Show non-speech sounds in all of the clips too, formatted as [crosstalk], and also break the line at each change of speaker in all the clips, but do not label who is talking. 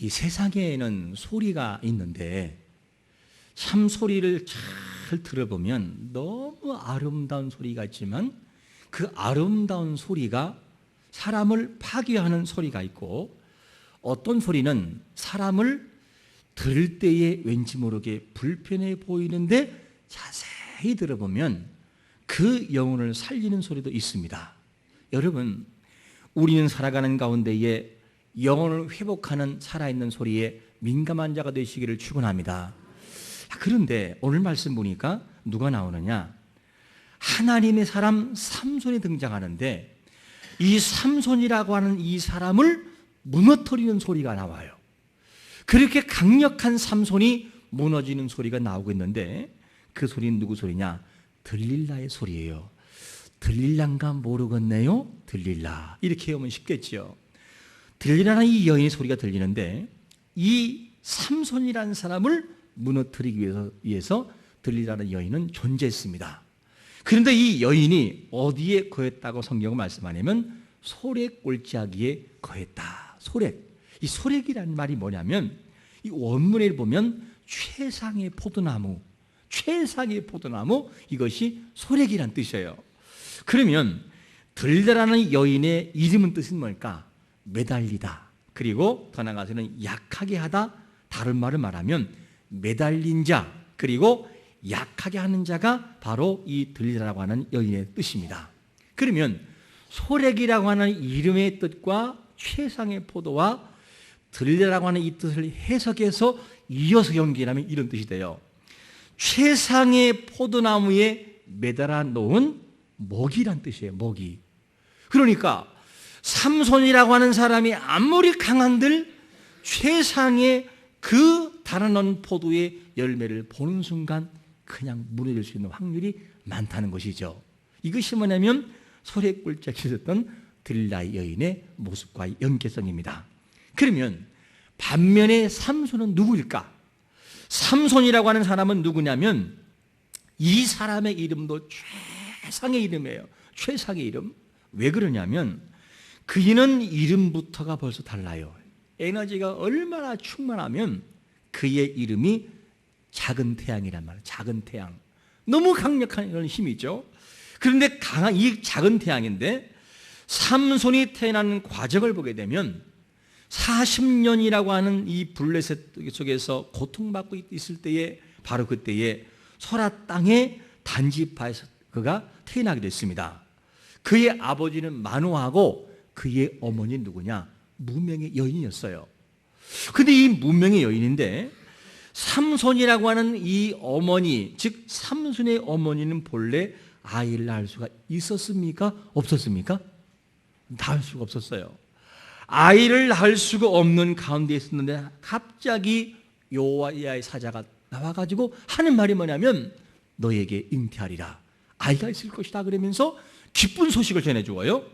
이 세상에는 소리가 있는데 참 소리를 잘 들어보면 너무 아름다운 소리가 있지만 그 아름다운 소리가 사람을 파괴하는 소리가 있고 어떤 소리는 사람을 들을 때에 왠지 모르게 불편해 보이는데 자세히 들어보면 그 영혼을 살리는 소리도 있습니다. 여러분, 우리는 살아가는 가운데에 영혼을 회복하는 살아있는 소리에 민감한 자가 되시기를 축원합니다. 그런데 오늘 말씀 보니까 누가 나오느냐? 하나님의 사람 삼손이 등장하는데 이 삼손이라고 하는 이 사람을 무너뜨리는 소리가 나와요. 그렇게 강력한 삼손이 무너지는 소리가 나오고 있는데 그 소리는 누구 소리냐? 들릴라의 소리예요. 들릴란가 모르겠네요. 들릴라. 이렇게 하면 쉽겠지요. 들리라는 이 여인의 소리가 들리는데 이 삼손이라는 사람을 무너뜨리기 위해서, 위해서 들리라는 여인은 존재했습니다. 그런데 이 여인이 어디에 거했다고 성경은 말씀하냐면 소렉 골짜기에 거했다. 소렉. 이 소렉이라는 말이 뭐냐면 이 원문에 보면 최상의 포도나무, 최상의 포도나무 이것이 소렉이란 뜻이에요. 그러면 들다라는 여인의 이름은 뜻은 뭘까? 매달리다. 그리고 더 나아가서는 약하게 하다. 다른 말을 말하면 매달린 자 그리고 약하게 하는 자가 바로 이 들리다라고 하는 여인의 뜻입니다. 그러면 소렉이라고 하는 이름의 뜻과 최상의 포도와 들리다라고 하는 이 뜻을 해석해서 이어서 연기하면 이런 뜻이 돼요. 최상의 포도나무에 매달아 놓은 먹이란 뜻이에요. 먹이. 그러니까 삼손이라고 하는 사람이 아무리 강한들 최상의 그 달아놓은 포도의 열매를 보는 순간 그냥 무너질 수 있는 확률이 많다는 것이죠. 이것이 뭐냐면 소래꿀짝이 있었던 들라의 여인의 모습과의 연계성입니다. 그러면 반면에 삼손은 누구일까? 삼손이라고 하는 사람은 누구냐면 이 사람의 이름도 최상의 이름이에요. 최상의 이름. 왜 그러냐면 그 이는 이름부터가 벌써 달라요. 에너지가 얼마나 충만하면 그의 이름이 작은 태양이란 말이에요. 작은 태양. 너무 강력한 이런 힘이죠. 그런데 강한 이 작은 태양인데 삼손이 태어나는 과정을 보게 되면 40년이라고 하는 이 블레셋 속에서 고통받고 있을 때에 바로 그때에 소라 땅의 단지파에서 그가 태어나게 됐습니다. 그의 아버지는 만호하고 그의 어머니 누구냐? 무명의 여인이었어요. 근데 이 무명의 여인인데 삼손이라고 하는 이 어머니, 즉 삼손의 어머니는 본래 아이를 낳을 수가 있었습니까? 없었습니까? 낳을 수가 없었어요. 아이를 낳을 수가 없는 가운데 있었는데 갑자기 여호와의 사자가 나와가지고 하는 말이 뭐냐면 너에게 잉태하리라 아이가 있을 것이다 그러면서 기쁜 소식을 전해주어요.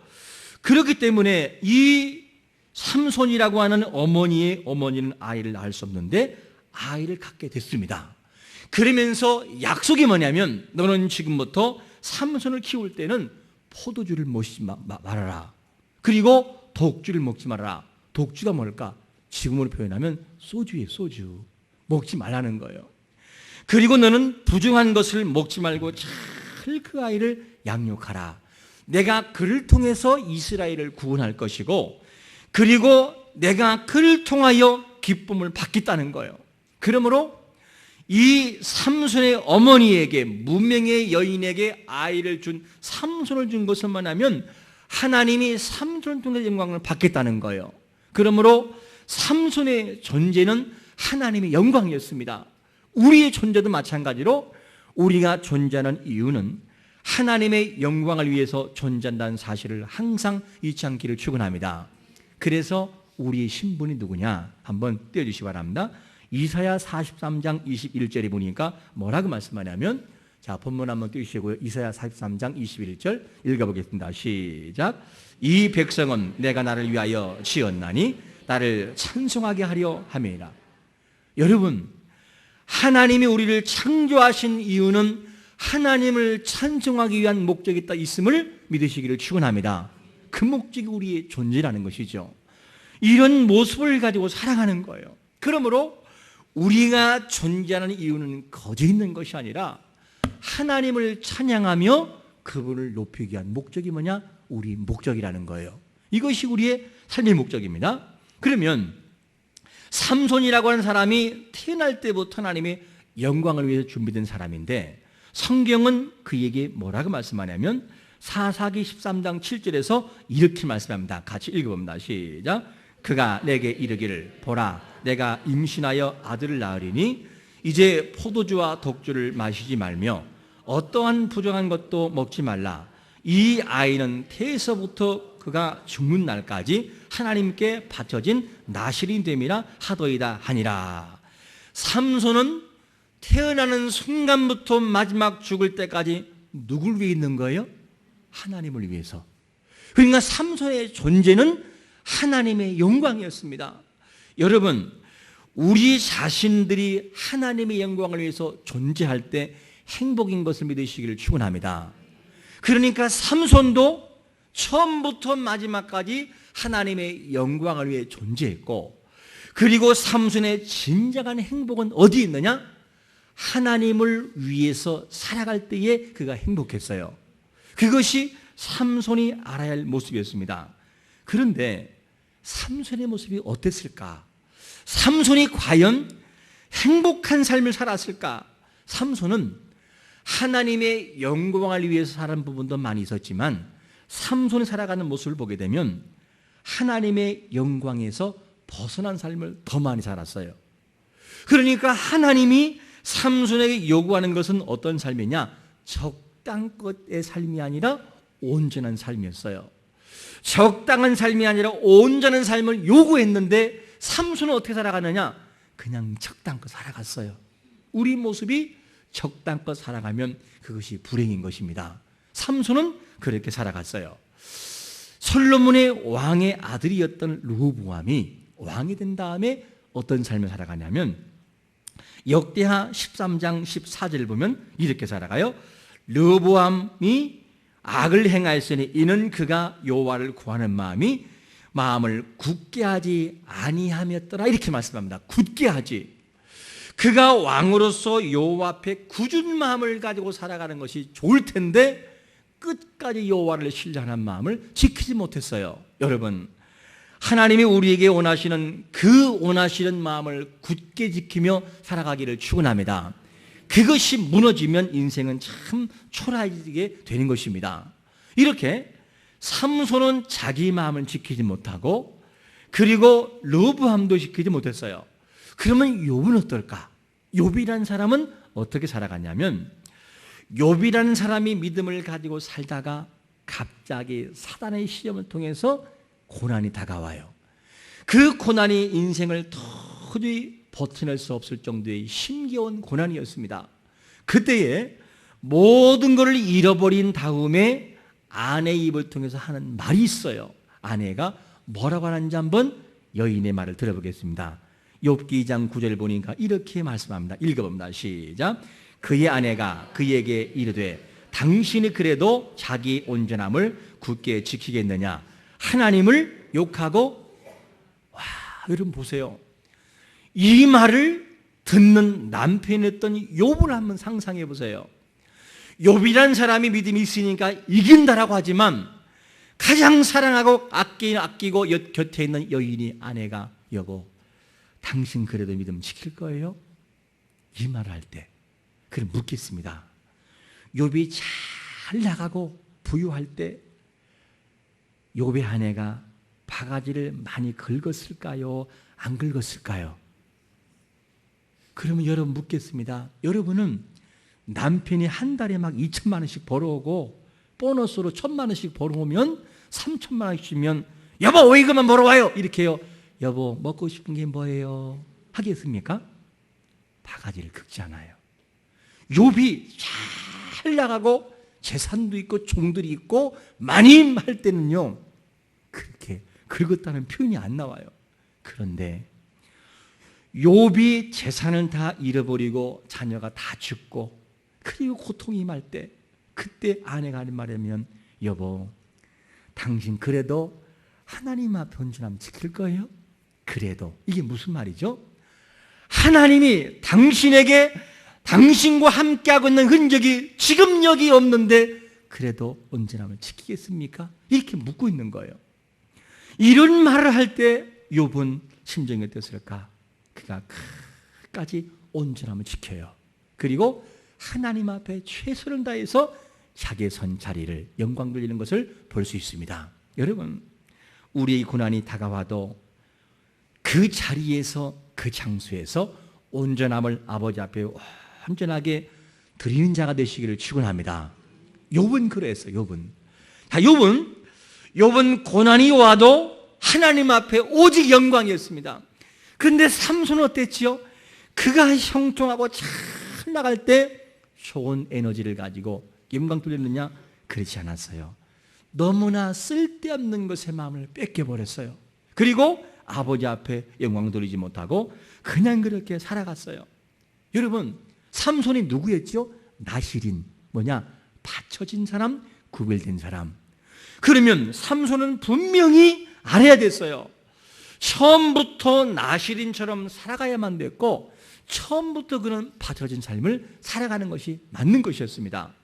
그렇기 때문에 이 삼손이라고 하는 어머니의 어머니는 아이를 낳을 수 없는데 아이를 갖게 됐습니다. 그러면서 약속이 뭐냐면 너는 지금부터 삼손을 키울 때는 포도주를 먹지 말아라. 그리고 독주를 먹지 말아라. 독주가 뭘까? 지금으로 표현하면 소주예요, 소주. 먹지 말라는 거예요. 그리고 너는 부정한 것을 먹지 말고 잘 그 아이를 양육하라. 내가 그를 통해서 이스라엘을 구원할 것이고, 그리고 내가 그를 통하여 기쁨을 받겠다는 거예요. 그러므로 이 삼손의 어머니에게 무명의 여인에게 아이를 준 삼손을 준 것은 뭐냐면 하나님이 삼손을 통해 영광을 받겠다는 거예요. 그러므로 삼손의 존재는 하나님의 영광이었습니다. 우리의 존재도 마찬가지로 우리가 존재하는 이유는 하나님의 영광을 위해서 존재한다는 사실을 항상 잊지 않기를 축원합니다. 그래서 우리의 신분이 누구냐? 한번 띄워주시기 바랍니다. 이사야 43장 21절에 보니까 뭐라고 말씀하냐면 자 본문 한번 띄우시고요. 이사야 43장 21절 읽어보겠습니다. 시작. 이 백성은 내가 나를 위하여 지었나니 나를 찬송하게 하려 함이라. 여러분 하나님이 우리를 창조하신 이유는 하나님을 찬송하기 위한 목적이 있다 있음을 믿으시기를 축원합니다. 그 목적이 우리의 존재라는 것이죠. 이런 모습을 가지고 살아가는 거예요. 그러므로 우리가 존재하는 이유는 거저 있는 것이 아니라 하나님을 찬양하며 그분을 높이기 위한 목적이 뭐냐? 우리 목적이라는 거예요. 이것이 우리의 삶의 목적입니다. 그러면 삼손이라고 하는 사람이 태어날 때부터 하나님의 영광을 위해서 준비된 사람인데 성경은 그에게 뭐라고 말씀하냐면 사사기 13장 7절에서 이렇게 말씀합니다. 같이 읽어봅니다. 시작. 그가 내게 이르기를 보라 내가 임신하여 아들을 낳으리니 이제 포도주와 독주를 마시지 말며 어떠한 부정한 것도 먹지 말라. 이 아이는 태에서부터 그가 죽는 날까지 하나님께 바쳐진 나실인 됨이라 하더이다 하니라. 삼손은 태어나는 순간부터 마지막 죽을 때까지 누굴 위해 있는 거예요? 하나님을 위해서. 그러니까 삼손의 존재는 하나님의 영광이었습니다. 여러분, 우리 자신들이 하나님의 영광을 위해서 존재할 때 행복인 것을 믿으시기를 축원합니다. 그러니까 삼손도 처음부터 마지막까지 하나님의 영광을 위해 존재했고 그리고 삼손의 진정한 행복은 어디 있느냐? 하나님을 위해서 살아갈 때에 그가 행복했어요. 그것이 삼손이 알아야 할 모습이었습니다. 그런데 삼손의 모습이 어땠을까? 삼손이 과연 행복한 삶을 살았을까? 삼손은 하나님의 영광을 위해서 살은 부분도 많이 있었지만 삼손이 살아가는 모습을 보게 되면 하나님의 영광에서 벗어난 삶을 더 많이 살았어요. 그러니까 하나님이 삼손에게 요구하는 것은 어떤 삶이냐? 적당것의 삶이 아니라 온전한 삶이었어요. 적당한 삶이 아니라 온전한 삶을 요구했는데 삼손은 어떻게 살아가느냐? 그냥 적당껏 살아갔어요. 우리 모습이 적당껏 살아가면 그것이 불행인 것입니다. 삼손은 그렇게 살아갔어요. 솔로몬의 왕의 아들이었던 르호보암이 왕이 된 다음에 어떤 삶을 살아가냐면 역대하 13장 14절 보면 이렇게 살아가요. 르호보암이 악을 행하였으니 이는 그가 여호와를 구하는 마음이 마음을 굳게 하지 아니하였더라 이렇게 말씀합니다. 굳게 하지. 그가 왕으로서 여호와 앞에 굳은 마음을 가지고 살아가는 것이 좋을 텐데 끝까지 여호와를 신뢰하는 마음을 지키지 못했어요. 여러분, 하나님이 우리에게 원하시는 그 원하시는 마음을 굳게 지키며 살아가기를 축원합니다. 그것이 무너지면 인생은 참 초라해지게 되는 것입니다. 이렇게 삼손은 자기 마음을 지키지 못하고 그리고 러브함도 지키지 못했어요. 그러면 욥은 어떨까? 욥이라는 사람은 어떻게 살아갔냐면 욥이라는 사람이 믿음을 가지고 살다가 갑자기 사단의 시험을 통해서 고난이 다가와요. 그 고난이 인생을 도저히 버텨낼 수 없을 정도의 힘겨운 고난이었습니다. 그때에 모든 것을 잃어버린 다음에 아내의 입을 통해서 하는 말이 있어요. 아내가 뭐라고 하는지 한번 여인의 말을 들어보겠습니다. 욥기 2장 9절 보니까 이렇게 말씀합니다. 읽어봅니다. 시작. 그의 아내가 그에게 이르되 당신이 그래도 자기 온전함을 굳게 지키겠느냐? 하나님을 욕하고 와, 여러분 보세요. 이 말을 듣는 남편이었던 욥을 한번 상상해 보세요. 욥이란 사람이 믿음이 있으니까 이긴다라고 하지만 가장 사랑하고 아끼, 아끼고 곁에 있는 여인이 아내가 여보 당신 그래도 믿음 지킬 거예요? 이 말을 할 때 그럼 묻겠습니다. 욥이 잘 나가고 부유할 때 욥의 아내가 바가지를 많이 긁었을까요? 안 긁었을까요? 그러면 여러분 묻겠습니다. 여러분은 남편이 한 달에 막 2천만 원씩 벌어오고 보너스로 천만 원씩 벌어오면 3천만 원씩 주면 여보 왜 이것만 벌어와요? 이렇게요. 여보 먹고 싶은 게 뭐예요? 하겠습니까? 바가지를 긁잖아요. 욥이 잘 나가고 재산도 있고 종들이 있고 많이 할 때는요 긁었다는 표현이 안 나와요. 그런데 욥이 재산을 다 잃어버리고 자녀가 다 죽고 그리고 고통이 임할 때 그때 아내가 하는 말이면 여보 당신 그래도 하나님 앞에 온전하면 지킬 거예요? 그래도 이게 무슨 말이죠? 하나님이 당신에게 당신과 함께하고 있는 흔적이 지금 여기 없는데 그래도 온전함을 지키겠습니까? 이렇게 묻고 있는 거예요. 이런 말을 할 때 욥은 심정이 어땠을까? 그가 끝까지 온전함을 지켜요. 그리고 하나님 앞에 최선을 다해서 자기의 선 자리를 영광 돌리는 것을 볼 수 있습니다. 여러분, 우리의 고난이 다가와도 그 자리에서 그 장소에서 온전함을 아버지 앞에 온전하게 드리는 자가 되시기를 축원합니다. 욥은 그랬어요. 욥은. 자, 욥은 욥은 고난이 와도 하나님 앞에 오직 영광이었습니다. 그런데 삼손은 어땠지요? 그가 형통하고 잘 나갈 때 좋은 에너지를 가지고 영광 돌렸느냐? 그렇지 않았어요. 너무나 쓸데없는 것에 마음을 뺏겨버렸어요. 그리고 아버지 앞에 영광 돌리지 못하고 그냥 그렇게 살아갔어요. 여러분, 삼손이 누구였죠? 나실인. 뭐냐? 받쳐진 사람, 구별된 사람. 그러면 삼손은 분명히 알아야 됐어요. 처음부터 나실인처럼 살아가야만 됐고, 처음부터 그는 받쳐진 삶을 살아가는 것이 맞는 것이었습니다.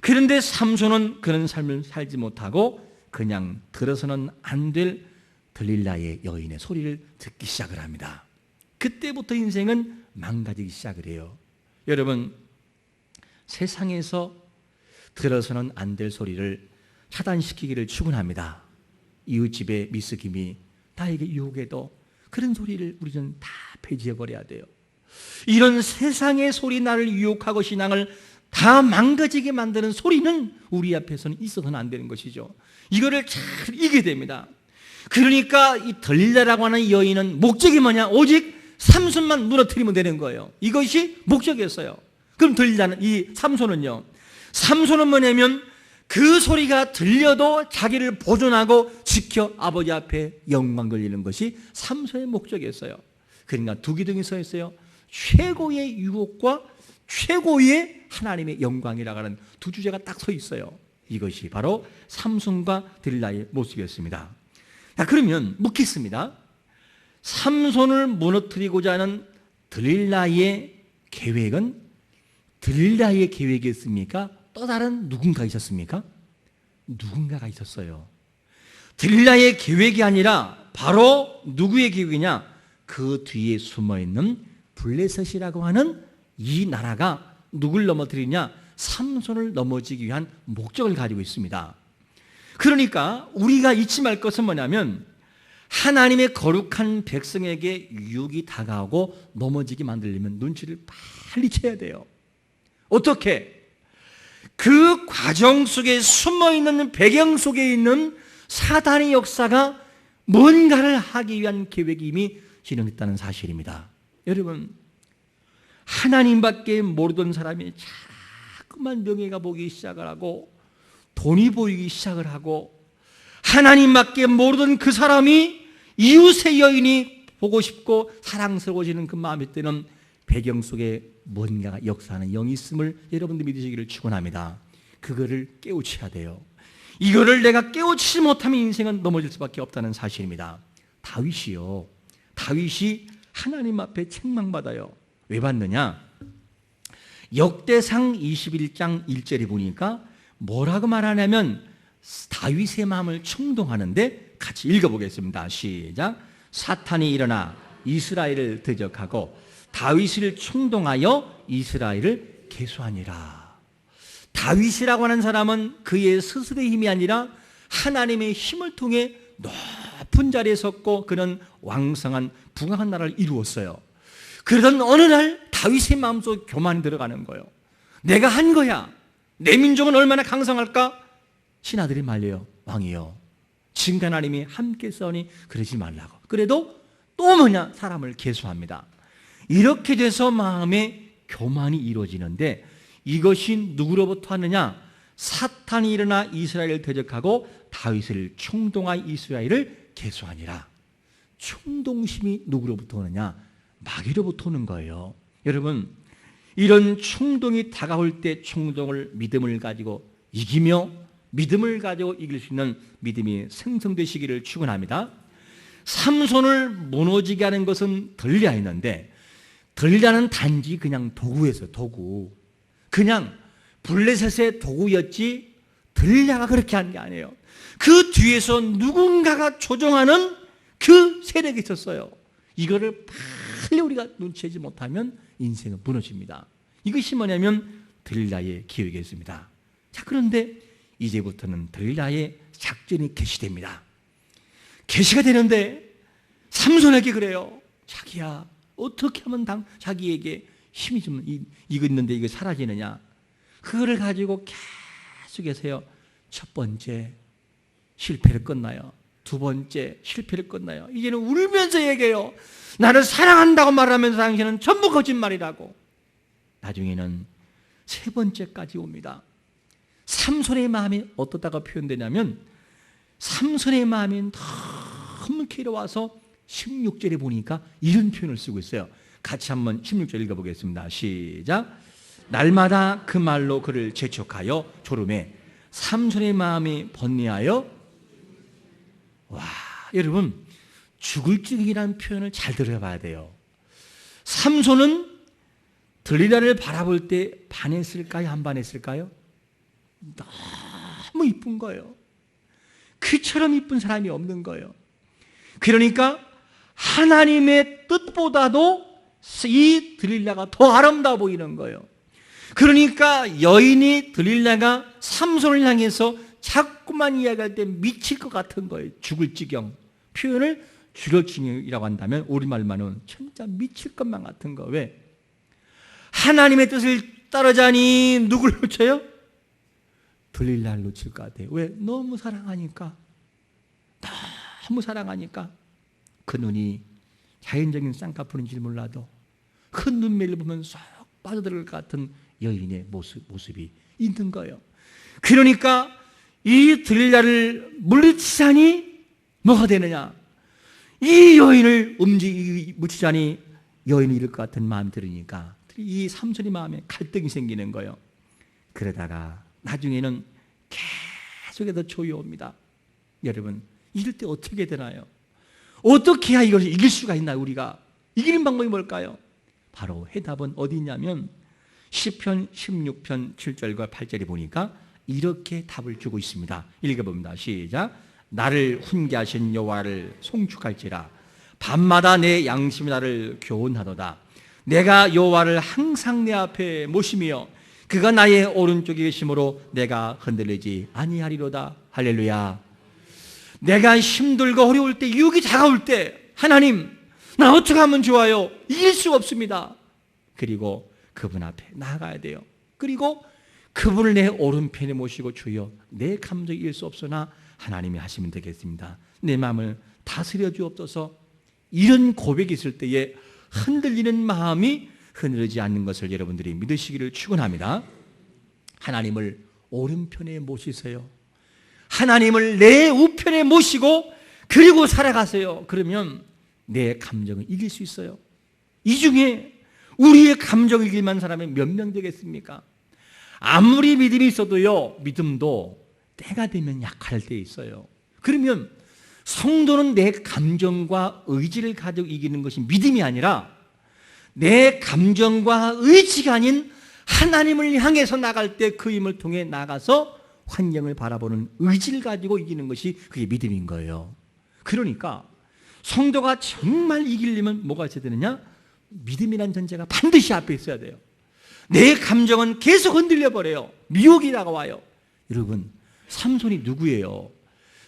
그런데 삼손은 그런 삶을 살지 못하고 그냥 들어서는 안 될 들릴라의 여인의 소리를 듣기 시작을 합니다. 그때부터 인생은 망가지기 시작을 해요. 여러분, 세상에서 들어서는 안 될 소리를 차단시키기를 축원합니다. 이웃집의 미스김이 나에게 유혹해도 그런 소리를 우리는 다 폐지해 버려야 돼요. 이런 세상의 소리 나를 유혹하고 신앙을 다 망가지게 만드는 소리는 우리 앞에서는 있어서는 안 되는 것이죠. 이거를 잘 이게 됩니다. 그러니까 이 덜릴라라고 하는 여인은 목적이 뭐냐? 오직 삼손만 무너뜨리면 되는 거예요. 이것이 목적이었어요. 그럼 덜릴라는 이 삼손은요. 삼손은 뭐냐면 그 소리가 들려도 자기를 보존하고 지켜 아버지 앞에 영광 돌리는 것이 삼손의 목적이었어요. 그러니까 두 기둥이 서 있어요. 최고의 유혹과 최고의 하나님의 영광이라고 하는 두 주제가 딱 서 있어요. 이것이 바로 삼손과 들라의 모습이었습니다. 자, 그러면 묻겠습니다. 삼손을 무너뜨리고자 하는 들릴라의 계획은 들릴라의 계획이었습니까? 또 다른 누군가 있었습니까? 누군가가 있었어요. 들릴라의 계획이 아니라 바로 누구의 계획이냐? 그 뒤에 숨어 있는 블레셋이라고 하는 이 나라가 누굴 넘어뜨리냐? 삼손을 넘어지기 위한 목적을 가지고 있습니다. 그러니까 우리가 잊지 말 것은 뭐냐면 하나님의 거룩한 백성에게 유혹이 다가오고 넘어지게 만들려면 눈치를 빨리 채야 돼요. 어떻게? 그 과정 속에 숨어 있는 배경 속에 있는 사단의 역사가 뭔가를 하기 위한 계획이 이미 진행했다는 사실입니다. 여러분, 하나님밖에 모르던 사람이 자꾸만 명예가 보기 시작을 하고 돈이 보이기 시작을 하고 하나님밖에 모르던 그 사람이 이웃의 여인이 보고 싶고 사랑스러워지는 그 마음이 때는 배경 속에 뭔가 역사하는 영이 있음을 여러분들 믿으시기를 축원합니다. 그거를 깨우쳐야 돼요. 이거를 내가 깨우치지 못하면 인생은 넘어질 수밖에 없다는 사실입니다. 다윗이요. 다윗이 하나님 앞에 책망받아요. 왜 받느냐? 역대상 21장 1절에 보니까 뭐라고 말하냐면 다윗의 마음을 충동하는데 같이 읽어보겠습니다. 시작. 사탄이 일어나 이스라엘을 대적하고 다윗을 충동하여 이스라엘을 개수하니라. 다윗이라고 하는 사람은 그의 스스로의 힘이 아니라 하나님의 힘을 통해 높은 자리에 섰고 그는 왕성한 부강한 나라를 이루었어요. 그러던 어느 날 다윗의 마음속 교만이 들어가는 거예요. 내가 한 거야. 내 민족은 얼마나 강성할까? 신하들이 말려요. 왕이요. 지금 하나님이 함께 써니 그러지 말라고. 그래도 또 뭐냐? 사람을 개수합니다. 이렇게 돼서 마음에 교만이 이루어지는데 이것이 누구로부터 하느냐? 사탄이 일어나 이스라엘을 대적하고 다윗을 충동하여 이스라엘을 개수하니라. 충동심이 누구로부터 오느냐? 마귀로부터 오는 거예요. 여러분, 이런 충동이 다가올 때 충동을 믿음을 가지고 이기며 믿음을 가지고 이길 수 있는 믿음이 생성되시기를 축원합니다. 삼손을 무너지게 하는 것은 들리아였는데 들리아는 단지 그냥 도구였어요. 도구. 그냥 블레셋의 도구였지 들리아가 그렇게 한 게 아니에요. 그 뒤에서 누군가가 조종하는 그 세력이 있었어요. 이거를 빨리 우리가 눈치채지 못하면 인생은 무너집니다. 이것이 뭐냐면 들리아의 기획이었습니다. 자, 그런데 이제부터는 들리아의 작전이 개시됩니다. 개시가 되는데 삼손에게 그래요. 자기야 어떻게 하면 당 자기에게 힘이 좀 이, 이거 있는데 이거 사라지느냐? 그거를 가지고 계속해서요. 첫 번째 실패를 끝나요. 두 번째 실패를 끝나요. 이제는 울면서 얘기해요. 나를 사랑한다고 말하면서 당신은 전부 거짓말이라고. 나중에는 세 번째까지 옵니다. 삼손의 마음이 어떻다가 표현되냐면 삼손의 마음이 너무 괴로워서 16절에 보니까 이런 표현을 쓰고 있어요. 같이 한번 16절 읽어보겠습니다. 시작. 날마다 그 말로 그를 재촉하여 졸음해 삼손의 마음이 번뇌하여 와 여러분 죽을 적이라는 표현을 잘 들어봐야 돼요. 삼손은 들리라를 바라볼 때 반했을까요? 안 반했을까요? 너무 이쁜 거예요. 그처럼 이쁜 사람이 없는 거예요. 그러니까 하나님의 뜻보다도 이 들릴라가 더 아름다워 보이는 거예요. 그러니까 여인이 들릴라가 삼손을 향해서 자꾸만 이야기할 때 미칠 것 같은 거예요. 죽을 지경. 표현을 죽을 지경이라고 한다면 우리말로는 진짜 미칠 것만 같은 거. 왜? 하나님의 뜻을 따르자니 누굴 놓쳐요? 들릴라를 놓칠 것 같아요. 왜? 너무 사랑하니까. 너무 사랑하니까. 그 눈이 자연적인 쌍꺼풀인지 몰라도 큰 눈매를 보면 쏙 빠져들을 것 같은 여인의 모습, 모습이 있는 거예요. 그러니까 이 들릴라를 물리치자니 뭐가 되느냐? 이 여인을 움직이 묻히자니 여인이 이럴 것 같은 마음이 들으니까 이 삼손의 마음에 갈등이 생기는 거예요. 그러다가 나중에는 계속해서 조여옵니다. 여러분, 이럴 때 어떻게 되나요? 어떻게 해야 이것을 이길 수가 있나요, 우리가? 이기는 방법이 뭘까요? 바로 해답은 어디 있냐면 10편 16편 7절과 8절에 보니까 이렇게 답을 주고 있습니다. 읽어봅니다. 시작. 나를 훈계하신 여호와를 송축할지라 밤마다 내 양심이 나를 교훈하도다. 내가 여호와를 항상 내 앞에 모시며 그가 나의 오른쪽에 계심으로 내가 흔들리지 아니하리로다. 할렐루야. 내가 힘들고 어려울 때 유혹이 다가올 때 하나님 나 어떻게 하면 좋아요? 이길 수 없습니다. 그리고 그분 앞에 나아가야 돼요. 그리고 그분을 내 오른편에 모시고 주여 내 감정이 이길 수 없으나 하나님이 하시면 되겠습니다. 내 마음을 다스려 주옵소서 이런 고백이 있을 때에 흔들리는 마음이 흔들리지 않는 것을 여러분들이 믿으시기를 축원합니다. 하나님을 오른편에 모시세요. 하나님을 내 우편에 모시고 그리고 살아가세요. 그러면 내 감정을 이길 수 있어요. 이 중에 우리의 감정을 이길 만한 사람이 몇 명 되겠습니까? 아무리 믿음이 있어도요, 믿음도 때가 되면 약할 때 있어요. 그러면 성도는 내 감정과 의지를 가지고 이기는 것이 믿음이 아니라 내 감정과 의지가 아닌 하나님을 향해서 나갈 때 그 힘을 통해 나가서 환경을 바라보는 의지를 가지고 이기는 것이 그게 믿음인 거예요. 그러니까 성도가 정말 이기려면 뭐가 있어야 되느냐? 믿음이란 전제가 반드시 앞에 있어야 돼요. 내 감정은 계속 흔들려 버려요. 미혹이 다가와요. 여러분, 삼손이 누구예요?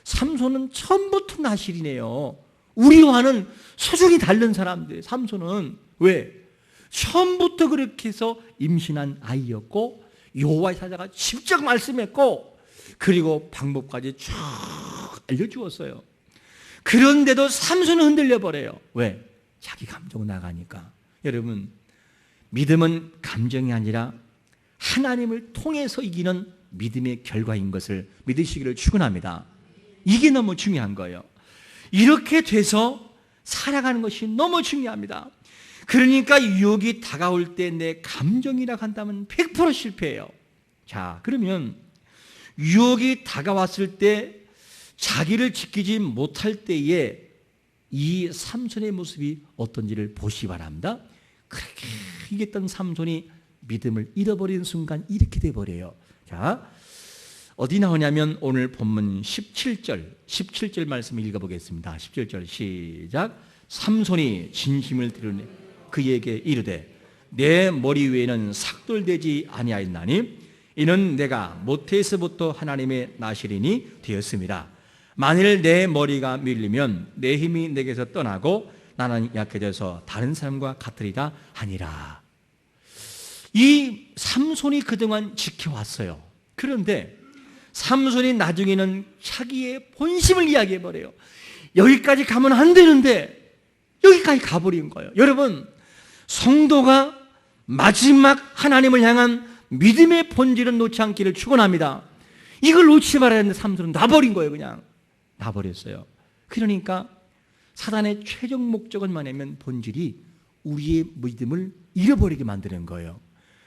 삼손은 처음부터 나실이네요. 우리와는 소중히 다른 사람들. 삼손은 왜? 처음부터 그렇게 해서 임신한 아이였고 여호와의 사자가 직접 말씀했고 그리고 방법까지 쭉 알려주었어요. 그런데도 삼손은 흔들려 버려요. 왜? 자기 감정 나가니까. 여러분, 믿음은 감정이 아니라 하나님을 통해서 이기는 믿음의 결과인 것을 믿으시기를 축원합니다. 이게 너무 중요한 거예요. 이렇게 돼서 살아가는 것이 너무 중요합니다. 그러니까 유혹이 다가올 때 내 감정이라 한다면 100% 실패해요. 자, 그러면 유혹이 다가왔을 때 자기를 지키지 못할 때에 이 삼손의 모습이 어떤지를 보시 바랍니다. 그렇게 이겼던 삼손이 믿음을 잃어버리는 순간 이렇게 돼 버려요. 자, 어디 나오냐면 오늘 본문 17절, 17절 말씀 읽어보겠습니다. 17절 시작. 삼손이 진심을 드러내 그에게 이르되 내 머리 위에는 삭돌되지 아니하였나니 이는 내가 모태에서부터 하나님의 나시린이 되었습니다. 만일 내 머리가 밀리면 내 힘이 내게서 떠나고 나는 약해져서 다른 사람과 같으리라 하니라. 이 삼손이 그동안 지켜왔어요. 그런데 삼손이 나중에는 자기의 본심을 이야기해 버려요. 여기까지 가면 안 되는데 여기까지 가버린 거예요. 여러분, 성도가 마지막 하나님을 향한 믿음의 본질은 놓지 않기를 축원합니다. 이걸 놓지 말아야 하는데 삼손은 놔버린 거예요, 그냥. 놔버렸어요. 그러니까 사단의 최종 목적은 뭐냐면 본질이 우리의 믿음을 잃어버리게 만드는 거예요.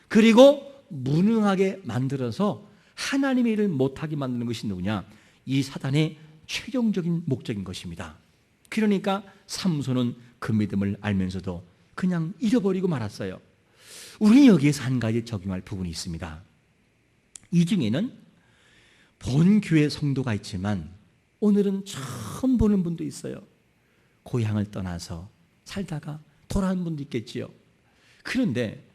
그리고 무능하게 만들어서 하나님의 일을 못하게 만드는 것이 누구냐? 이 사단의 최종적인 목적인 것입니다. 그러니까 삼손은 그 믿음을 알면서도 그냥 잃어버리고 말았어요. 우리 여기에서 한 가지 적용할 부분이 있습니다. 이 중에는 본 교회 성도가 있지만 오늘은 처음 보는 분도 있어요. 고향을 떠나서 살다가 돌아온 분도 있겠지요. 그런데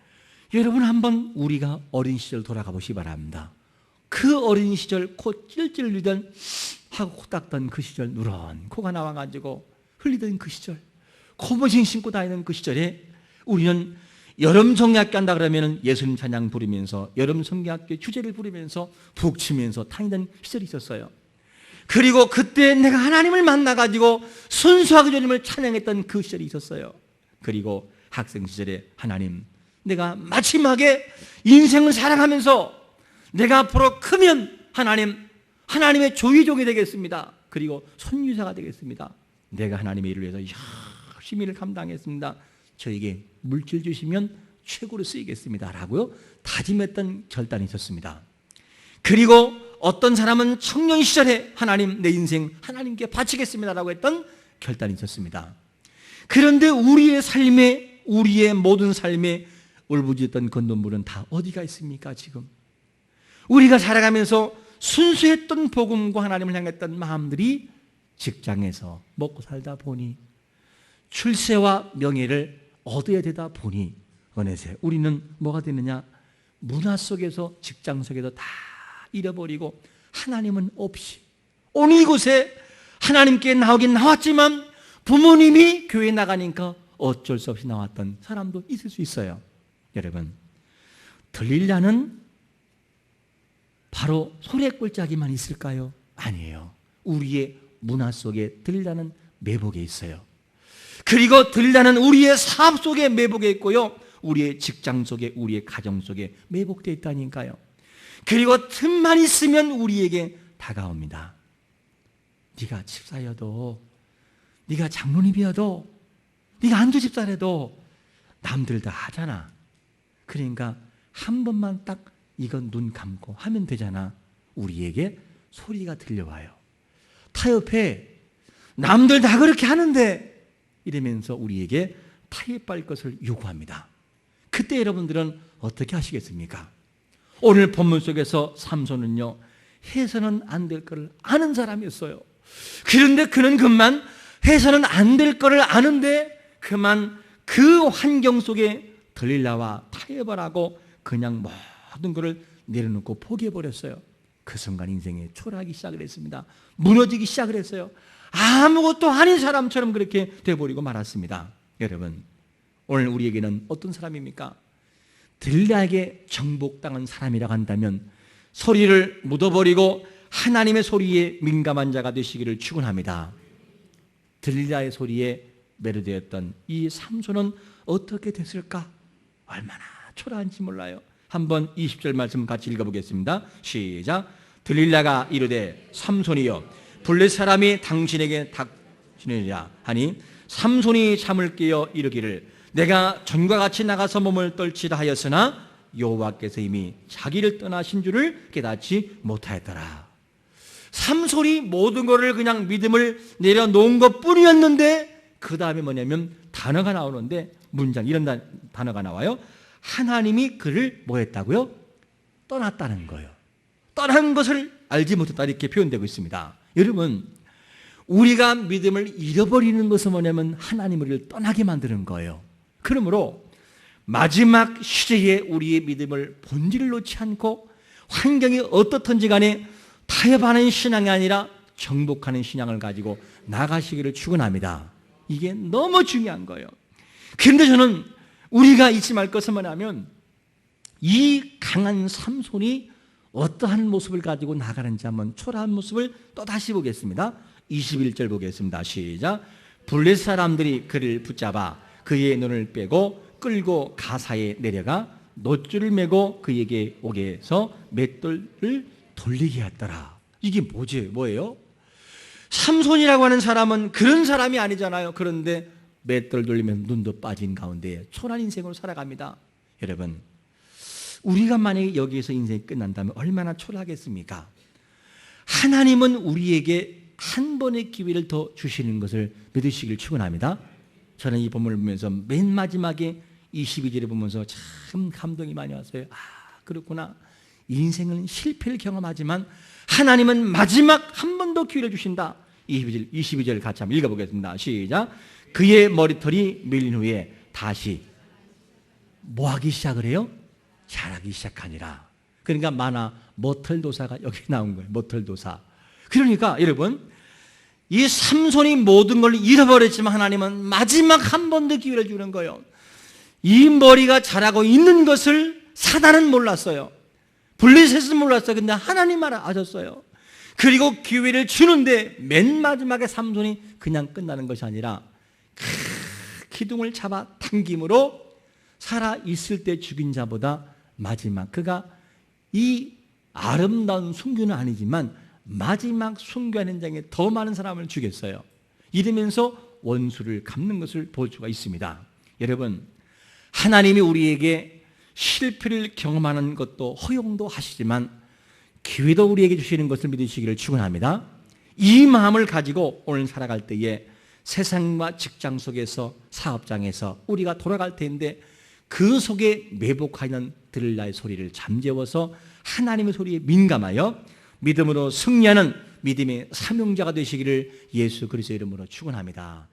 여러분 한번 우리가 어린 시절 돌아가 보시 기 바랍니다. 그 어린 시절 코 찔찔 흘리던 하고 코 닦던 그 시절 누런 코가 나와가지고 흘리던 그 시절 고무신 신고 다니는 그 시절에 우리는 여름 성경학교 한다 그러면 예수님 찬양 부르면서 여름 성경학교 주제를 부르면서 북 치면서 다니던 시절이 있었어요. 그리고 그때 내가 하나님을 만나가지고 순수하게 주님을 찬양했던 그 시절이 있었어요. 그리고 학생 시절에 하나님, 내가 마지막에 인생을 살아가면서 내가 앞으로 크면 하나님, 하나님의 조위종이 되겠습니다. 그리고 손유사가 되겠습니다. 내가 하나님의 일을 위해서 열심히 를 감당했습니다. 저에게 물질 주시면 최고로 쓰이겠습니다. 라고요. 다짐했던 결단이 있었습니다. 그리고 어떤 사람은 청년 시절에 하나님 내 인생 하나님께 바치겠습니다 라고 했던 결단이 있었습니다. 그런데 우리의 삶에 우리의 모든 삶에 울부짖던 그 눈물은 다 어디가 있습니까 지금? 우리가 살아가면서 순수했던 복음과 하나님을 향했던 마음들이 직장에서 먹고 살다 보니 출세와 명예를 얻어야 되다 보니 어느새 우리는 뭐가 되느냐? 문화 속에서 직장 속에서 다 잃어버리고 하나님은 없이 오늘 이곳에 하나님께 나오긴 나왔지만 부모님이 교회 나가니까 어쩔 수 없이 나왔던 사람도 있을 수 있어요. 여러분, 들리려는 바로 소래골짜기만 있을까요? 아니에요. 우리의 문화 속에 들리려는 매복에 있어요. 그리고 들리려는 우리의 사업 속에 매복에 있고요. 우리의 직장 속에, 우리의 가정 속에 매복되어 있다니까요. 그리고 틈만 있으면 우리에게 다가옵니다. 네가 집사여도, 네가 장로님이어도, 네가 안주 집사라도 남들 다 하잖아. 그러니까 한 번만 딱 이건 눈 감고 하면 되잖아. 우리에게 소리가 들려와요. 타협해. 남들 다 그렇게 하는데 이러면서 우리에게 타협할 것을 요구합니다. 그때 여러분들은 어떻게 하시겠습니까? 오늘 본문 속에서 삼손은요, 해서는 안 될 것을 아는 사람이었어요. 그런데 그는 그만 해서는 안 될 것을 아는데 그만 그 환경 속에 들릴라와 타협을 하고 그냥 모든 것을 내려놓고 포기해버렸어요. 그 순간 인생에 초라하기 시작을 했습니다. 무너지기 시작을 했어요. 아무것도 아닌 사람처럼 그렇게 돼버리고 말았습니다. 여러분, 오늘 우리에게는 어떤 사람입니까? 들라에게 정복당한 사람이라고 한다면 소리를 묻어버리고 하나님의 소리에 민감한 자가 되시기를 축원합니다. 들리라의 소리에 매료되었던 이 삼손은 어떻게 됐을까? 얼마나 초라한지 몰라요. 한번 20절 말씀 같이 읽어보겠습니다. 시작. 들릴라가 이르되 삼손이여 블레 사람이 당신에게 닥치느냐 하니 삼손이 잠을 깨어 이르기를 내가 전과 같이 나가서 몸을 떨치라 하였으나 여호와께서 이미 자기를 떠나신 줄을 깨닫지 못하였더라. 삼솔이 모든 것을 그냥 믿음을 내려놓은 것 뿐이었는데 그 다음에 뭐냐면 단어가 나오는데 문장 이런 단- 단어가 나와요. 하나님이 그를 뭐 했다고요? 떠났다는 거예요. 떠난 것을 알지 못했다 이렇게 표현되고 있습니다. 여러분 우리가 믿음을 잃어버리는 것은 뭐냐면 하나님 우리를 떠나게 만드는 거예요. 그러므로 마지막 시제에 우리의 믿음을 본질을 놓지 않고 환경이 어떻든지 간에 타협하는 신앙이 아니라 정복하는 신앙을 가지고 나가시기를 축원합니다. 이게 너무 중요한 거예요. 그런데 저는 우리가 잊지 말 것은 뭐냐면 이 강한 삼손이 어떠한 모습을 가지고 나가는지 한번 초라한 모습을 또 다시 보겠습니다. 21절 보겠습니다. 시작. 블레 사람들이 그를 붙잡아 그의 눈을 빼고 끌고 가사에 내려가 노줄을 메고 그에게 오게 해서 맷돌을 돌리게 했더라. 이게 뭐지? 뭐예요? 삼손이라고 하는 사람은 그런 사람이 아니잖아요. 그런데 맷돌 돌리면 눈도 빠진 가운데 초라한 인생으로 살아갑니다. 여러분, 우리가 만약에 여기에서 인생이 끝난다면 얼마나 초라하겠습니까? 하나님은 우리에게 한 번의 기회를 더 주시는 것을 믿으시길 축원합니다. 저는 이 본문을 보면서 맨 마지막에 22절에 보면서 참 감동이 많이 왔어요. 아, 그렇구나. 인생은 실패를 경험하지만 하나님은 마지막 한 번 더 기회를 주신다. 22절, 22절 같이 한번 읽어보겠습니다. 시작. 그의 머리털이 밀린 후에 다시 뭐 하기 시작을 해요? 자라기 시작하니라. 그러니까 만화 머털도사가 여기 [laughs] 나온 거예요. 머털도사. 그러니까 여러분 이 삼손이 모든 걸 잃어버렸지만 하나님은 마지막 한 번 더 기회를 주는 거예요. 이 머리가 자라고 있는 것을 사단은 몰랐어요. 블레셋은 몰랐어요. 근데 하나님만 아셨어요. 그리고 기회를 주는데 맨 마지막에 삼손이 그냥 끝나는 것이 아니라 크, 기둥을 잡아 당김으로 살아 있을 때 죽인 자보다 마지막 그가 이 아름다운 순교는 아니지만 마지막 순교하는 장에 더 많은 사람을 죽였어요. 이러면서 원수를 갚는 것을 볼 수가 있습니다. 여러분, 하나님이 우리에게 실패를 경험하는 것도 허용도 하시지만 기회도 우리에게 주시는 것을 믿으시기를 축원합니다. 이 마음을 가지고 오늘 살아갈 때에 세상과 직장 속에서 사업장에서 우리가 돌아갈 텐데 그 속에 매복하는 들을 나의 소리를 잠재워서 하나님의 소리에 민감하여 믿음으로 승리하는 믿음의 사명자가 되시기를 예수 그리스도의 이름으로 축원합니다.